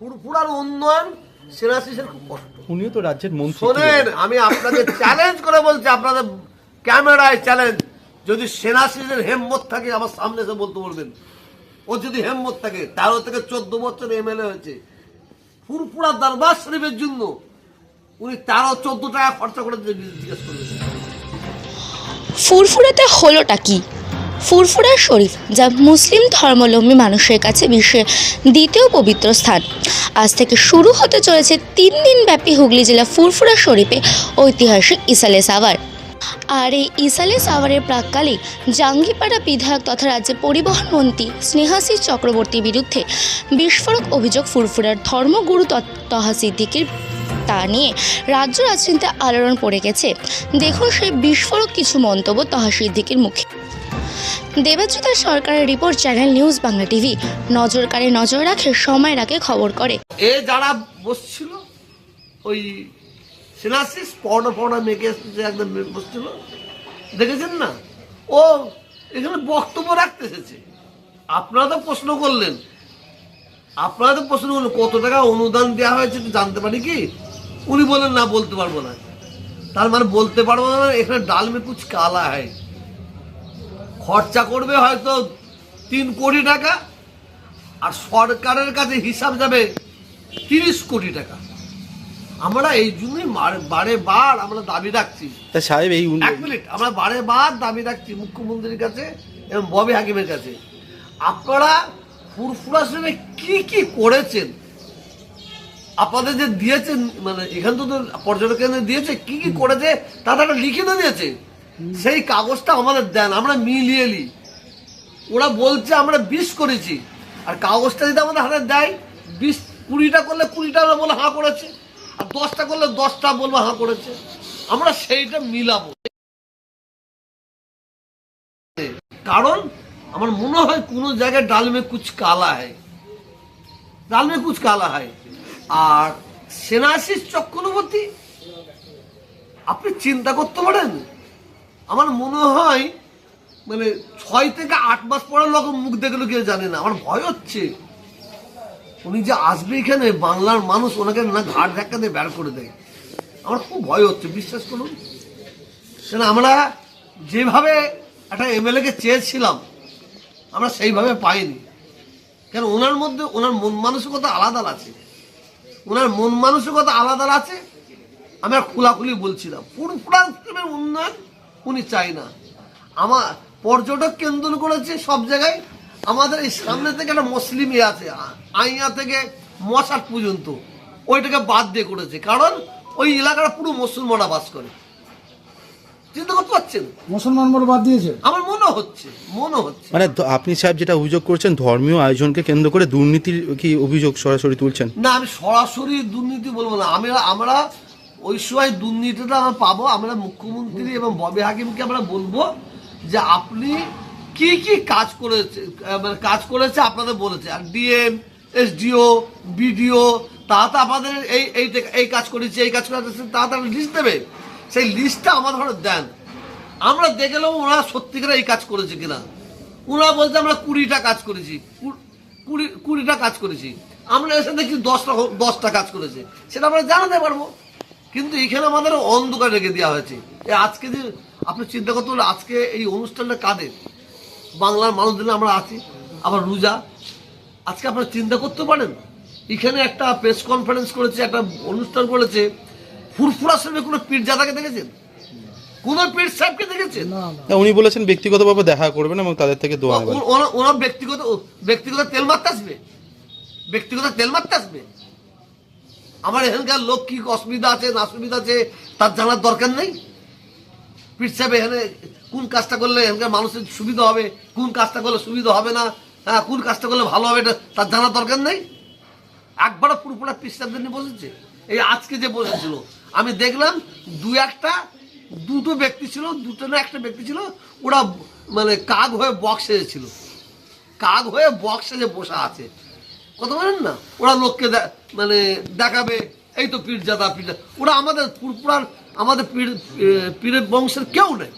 ফুরফুরার উন্নয়ন সেনাশিসের খুব কষ্ট। উনিও তো রাজ্যের মন্ত্রী শোনেন আমি আপনাকে চ্যালেঞ্জ করে বলছি আপনাদের ক্যামেরায় চ্যালেঞ্জ যদি সেনাশিসের হেম্মত থাকে আমার সামনে এসে বলতে বলবেন। ও যদি হেম্মত থাকে তেরো থেকে চোদ্দ বছর এমএলএ হয়েছে। ফুরফুরা দরবার শরীফের জন্য উনি তেরো চোদ্দ টাকা খরচা করে জিজ্ঞেস করবেন ফুরফুরাতে হলোটা কি? ফুরফুরা শরীফ, যা মুসলিম ধর্মলম্বী মানুষের কাছে বিশ্বের দ্বিতীয় পবিত্র স্থান। আজ থেকে শুরু হতে চলেছে তিন দিন ব্যাপী হুগলি জেলা ফুরফুরা শরীফে ঐতিহাসিক ইসালে সাভার আর এই ইসালে সাভারের প্রাককালে জাঙ্গিপাড়া বিধায়ক তথা রাজ্যের পরিবহন মন্ত্রী স্নেহাসিস চক্রবর্তীর বিরুদ্ধে বিস্ফোরক অভিযোগ ফুরফুরার ধর্মগুরু তহা সিদ্দিকির তা নিয়ে রাজ্য রাজনীতিতে আলোড়ন পড়ে গেছে। দেখুন সেই বিস্ফোরক কিছু মন্তব্য তহা সিদ্দিকির মুখে। দেবাচ্যুতা সরকারের report channel news Bangla TV. নজর কাড়ে নজর রাখে, সময় রাখে খবর করে। এ যারা বসছিল, ওই সিনাসিস পড়া পড়া মেঘে যে একদম বসছিল, দেখেছেন না? ও এখানে বক্তব্য রাখতে এসেছে। আপনারা তো প্রশ্ন করলেন। আপনারা তো প্রশ্ন করলেন, কত টাকা অনুদান দেওয়া হয়েছে একটু জানতে পারি কি? উনি বলেন না, বলতে পারব না। তার মানে বলতে পারব না, এখানে ডাল মে কুচ কালা হয় খরচা করবে হয়তো তিন কোটি টাকা আর সরকারের কাছে হিসাব যাবে তিরিশ কোটি টাকা। আমরা এই জন্যই বারে বার আমরা দাবি রাখছি। তা সাহেব এই এক মিনিট আমরা বারে বার দাবি রাখছি মুখ্যমন্ত্রীর কাছে এবং ববি হাকিমের কাছে। আপনারা ফুরফুরা সেনে কি কি করেছেন? আপনাদের যে দিয়েছেন মানে এখান তো তো পর্যটক কেন্দ্রে দিয়েছে কি কি করেছে তাতে একটা লিখিত দিয়েছে। সেই কাগজটা আমাদের দেন, আমরা মিলিয়ে নিই। ওরা বলছে, আমরা বিষ করেছি। আর কাগজটা যদি আমাদের হাতে দেয় বিশ কুড়িটা করলে কুড়িটা বলে হাঁ করেছে। আর দশটা করলে দশটা বলব হাঁ করেছে। আমরা সেইটা মিলাবো। কারণ আমার মনে হয় কোনো জায়গায় ডালমে কুচ কালা হয় ডালমে কুচ কালা হয় আর সেনাশিস চক্রবর্তী, আপনি চিন্তা করতে পারেন? আমার মনে হয় মানে ছয় থেকে আট মাস পরে লোক মুখ দেখল কেউ জানে না, আমার ভয় হচ্ছে। উনি যে আসবে এখানে, বাংলার মানুষ ওনাকে না ঘাট ধাক্কা দিয়ে বের করে দেয়। আমার খুব ভয় হচ্ছে, বিশ্বাস করুন। কেন, আমরা যেভাবে একটা এমএলএ কে চেয়েছিলাম, আমরা সেইভাবে পাইনি। কেন, ওনার মধ্যে ওনার মন মানসিকতা আলাদা আছে। ওনার মন মানসিকতা আলাদা আছে, আমি আর খোলাখুলি বলছিলাম ফুরফুরা সিস্টেমের উন্নয়ন উনি চাই না। আমার পর্যটক কেন্দ্র করেছে সব জায়গায়। আমাদের এই সামনে থেকে একটা মুসলিম ইয়ে আছে আইয়া থেকে মশাট পর্যন্ত। ওইটাকে বাদ দিয়ে করেছে কারণ ওই এলাকাটা পুরো মুসলমানরা বাস করে। চিন্তা করতে পারছেন? মুসলমান বাদ দিয়েছে? আমার মনে হচ্ছে মনে হচ্ছে। মানে আপনি সাহেব যেটা অভিযোগ করছেন ধর্মীয় আয়োজনকে কেন্দ্র করে দুর্নীতির কি অভিযোগ সরাসরি তুলছেন? না আমি সরাসরি দুর্নীতি বলব না। আমি আমরা ওই সময় দুর্নীতিটা আমরা পাবো। আমরা মুখ্যমন্ত্রী এবং ববি হাকিমকে আমরা বলব যে আপনি কি কি কাজ করেছে মানে কাজ করেছে আপনাদের বলেছে। আর ডিএম, এসডিও, বিডিও, তারা তো আপনাদের এই এই এই কাজ করেছে, এই কাজ করেছে তারা তো লিস্ট দেবে। সেই লিস্টটা আমাদের ঘরে দেন। আমরা দেখলাম ওরা সত্যিকার এই কাজ করেছে কিনা। ওরা বলছে আমরা কুড়িটা কাজ করেছি। কুড়ি, কুড়িটা কাজ করেছি। আমরা এসে দেখি দশটা দশটা কাজ করেছে। সেটা আমরা জানাতে পারব। কিন্তু এখানে আমাদের অন্ধকার রেখে দেওয়া হয়েছে। আজকে যে আপনি চিন্তা করতে হলে আজকে এই অনুষ্ঠানটা কাদের? বাংলার মানুষদের আমরা আছি আবার রোজা। আজকে আপনারা চিন্তা করতে পারেন এখানে একটা প্রেস কনফারেন্স করেছে একটা অনুষ্ঠান করেছে ফুরফুরা সাহেবের কোনো পীরজাদাকে দেখেছেন? কোন পীর সাহেবকে দেখেছেন? উনি বলেছেন ব্যক্তিগতভাবে দেখা করবেন এবং তাদের থেকে দোয়া ওরা ব্যক্তিগত ব্যক্তিগত তেল মারতে আসবে। ব্যক্তিগত তেল মারতে আসবে। আমার এখানকার লোক কি অসুবিধা আছে, না অসুবিধা আছে, তার জানার দরকার নেই? পীর সাহেব, এখানে কোন কাজটা করলে এখানকার মানুষের সুবিধা হবে? কোন কাজটা করলে সুবিধা হবে না? হ্যাঁ কোন কাজটা করলে ভালো হবে এটা তার জানার দরকার নেই? একবারও পুরোপুরা পীর সাহেবদের নিয়ে বসেছে? এই আজকে যে বসেছিল, আমি দেখলাম দু একটা, দুটো ব্যক্তি ছিল, দুটো না একটা ব্যক্তি ছিল, ওরা মানে কাক হয়ে বক্সে ছিল। কাক হয়ে বক্সে যে বসা আছে। কথা বলেন না? ওরা লোককে মানে দেখাবে এই তো পীরজাদা পীরজাদা ওরা আমাদের ফুরফুরার আমাদের পীর পীরের বংশের কেউ নেই।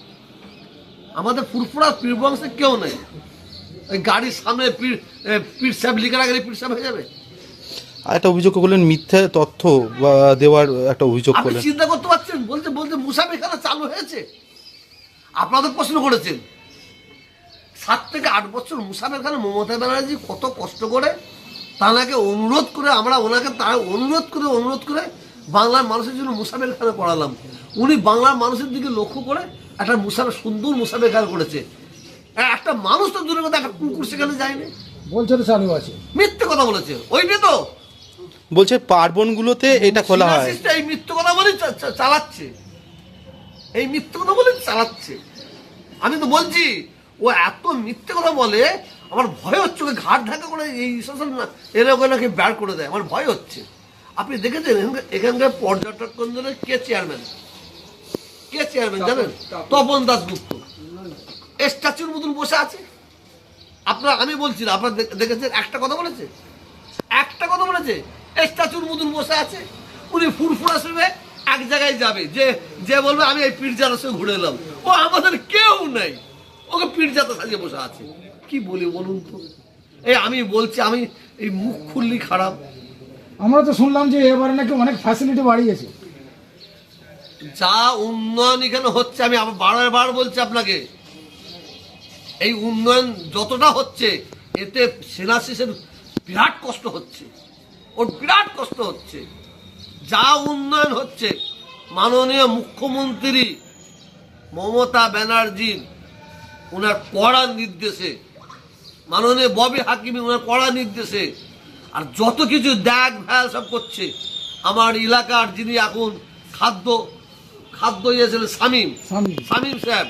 আমাদের ফুরফুরার পীর বংশের কেউ নেই। ওই গাড়ির সামনে পীর পীর সাহেব লিখে রাখলে পীর সাহেব হয়ে যাবে। আর একটা অভিযোগ করলেন মিথ্যা তথ্য বা দেওয়ার একটা অভিযোগ করলেন। চিন্তা করতে পারছেন? বলতে বলতে মুসাফির খানা চালু হয়েছে। আপনাদের প্রশ্ন করেছেন। সাত থেকে আট বছর মুসাফির খানা মমতা ব্যানার্জি কত কষ্ট করে তাকে অনুরোধ করে আমরা ওনাকে তার অনুরোধ করে অনুরোধ করে বাংলার মানুষের জন্য মুসাফির খানা করালাম উনি বাংলার মানুষের দিকে লক্ষ্য করে একটা মুসাফির সুন্দর মুসাফির খানা করেছে। একটা মানুষ তো দূরের কথা একটা কুকুর সেখানে যায়নি। বলছে তো চালু আছে। মিথ্যে কথা বলেছে। ওইটাই তো। বলছে পার্বণগুলোতে এটা খোলা হয়। এই মিথ্যে কথা বলে চালাচ্ছে। এই মিথ্যে কথা বলে চালাচ্ছে। আমি তো বলছি ও এত মিথ্যে কথা বলে আমার ভয় হচ্ছে ওকে ঘাট ঢাকা করে এই সোশ্যাল এরকম এলাকে বের করে দেয় আমার ভয় হচ্ছে। আপনি দেখেছেন এখানকার- পর্যটক কেন্দ্রের কে চেয়ারম্যান কে চেয়ারম্যান জানেন? তপন। দাসগুপ্ত স্ট্যাচুর মতন বসে আছে। আপনার আমি বলছি না আপনার দেখেছেন? একটা কথা বলেছে? একটা কথা বলেছে? স্ট্যাচুর মতন বসে আছে। উনি ফুরফুরা শুনে এক জায়গায় যাবে। যে যে বলবে আমি এই পীরজাতার সঙ্গে ঘুরে এলাম। ও আমাদের কেউ নাই। ওকে পীরজাতা সাজিয়ে বসে আছে। কি বলি বলুন তো? এই আমি বলছি আমি এই মুখ খুললি খারাপ। আমরা তো শুনলাম যে এবারে নাকি অনেক ফ্যাসিলিটি বাড়িয়েছে। যা উন্নয়ন এখানে হচ্ছে আমি আবার বারবার বার বলছি আপনাকে। এই উন্নয়ন যতটা হচ্ছে এতে সেনাশিসের বিরাট কষ্ট হচ্ছে। ওর বিরাট কষ্ট হচ্ছে। যা উন্নয়ন হচ্ছে মাননীয় মুখ্যমন্ত্রী মমতা ব্যানার্জির ওনার কড়া নির্দেশে মাননীয় ববি হাকিমি ওনার কড়া নির্দেশে আর যত কিছু দেখ ভ্যাল সব করছে আমার এলাকার যিনি এখন খাদ্য খাদ্য ইয়েছিলেন শামীম শামীম। সাহেব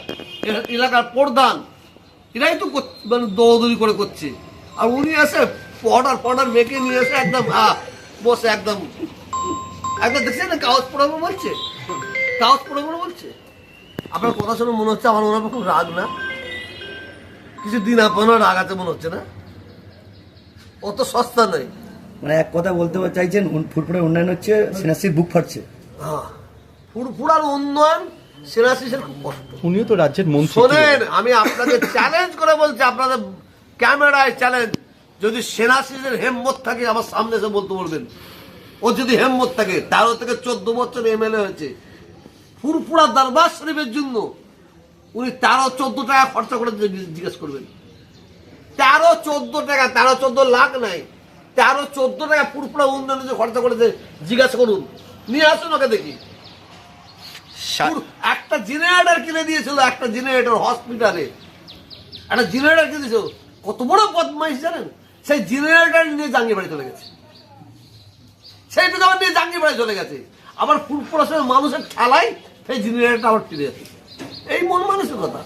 এলাকার প্রধান এরাই তো মানে দৌড়দৌড়ি করে করছে। আর উনি এসে পডার পডার মেকে নিয়ে এসে একদম হ্যাঁ বসে একদম একদম দেখছেন না কাগজ পড়াবো বলছে? কাগজ পড়াবো বলছে? আপনার কথা শুনে মনে হচ্ছে আমার হয় খুব রাগ না? কিছু দিন আপনার রাগ আছে মনে হচ্ছে না? অত সস্তা নয় মানে এক কথা বলতে চাইছেন উন- ফুরফুরে উন্নয়ন হচ্ছে সেনাশ্রীর বুক ফাটছে। হ্যাঁ। ফুরফুরার উন্নয়ন সেনাশিসের খুব কষ্ট। উনিও তো রাজ্যের মন্ত্রী শোনেন আমি আপনাকে চ্যালেঞ্জ করে বলছি আপনাদের ক্যামেরায় চ্যালেঞ্জ যদি সেনাশিসের হেম্মত থাকে আমার সামনে এসে বলতে বলবেন। ও যদি হেম্মত থাকে তেরো থেকে চোদ্দ বছর এমএলএ হয়েছে। ফুরফুরা দরবার শরীফের জন্য উনি তেরো চোদ্দ টাকা খরচা করে জিজ্ঞেস- করবেন। তেরো চোদ্দ টাকা তেরো চোদ্দ লাখ নাই। তেরো চোদ্দ টাকা ফুরফুরা উন্নয়নে যে খরচা করেছে জিজ্ঞাসা করুন। নিয়ে আসুন ওকে দেখি। একটা জেনারেটর কিনে দিয়েছিল একটা জেনারেটর হসপিটালে একটা জেনারেটর কিনে দিয়েছিল। কত বড় বদমাইশ জানেন? সেই জেনারেটর নিয়ে জাঙ্গি বাড়ি চলে গেছে। সেইটুকু আবার নিয়ে জাঙ্গি বাড়ি চলে গেছে। আবার ফুল প্রশ্নের মানুষের ঠেলায় সেই জেনারেটর আবার ফিরে যাচ্ছে এই মন মানুষের কথা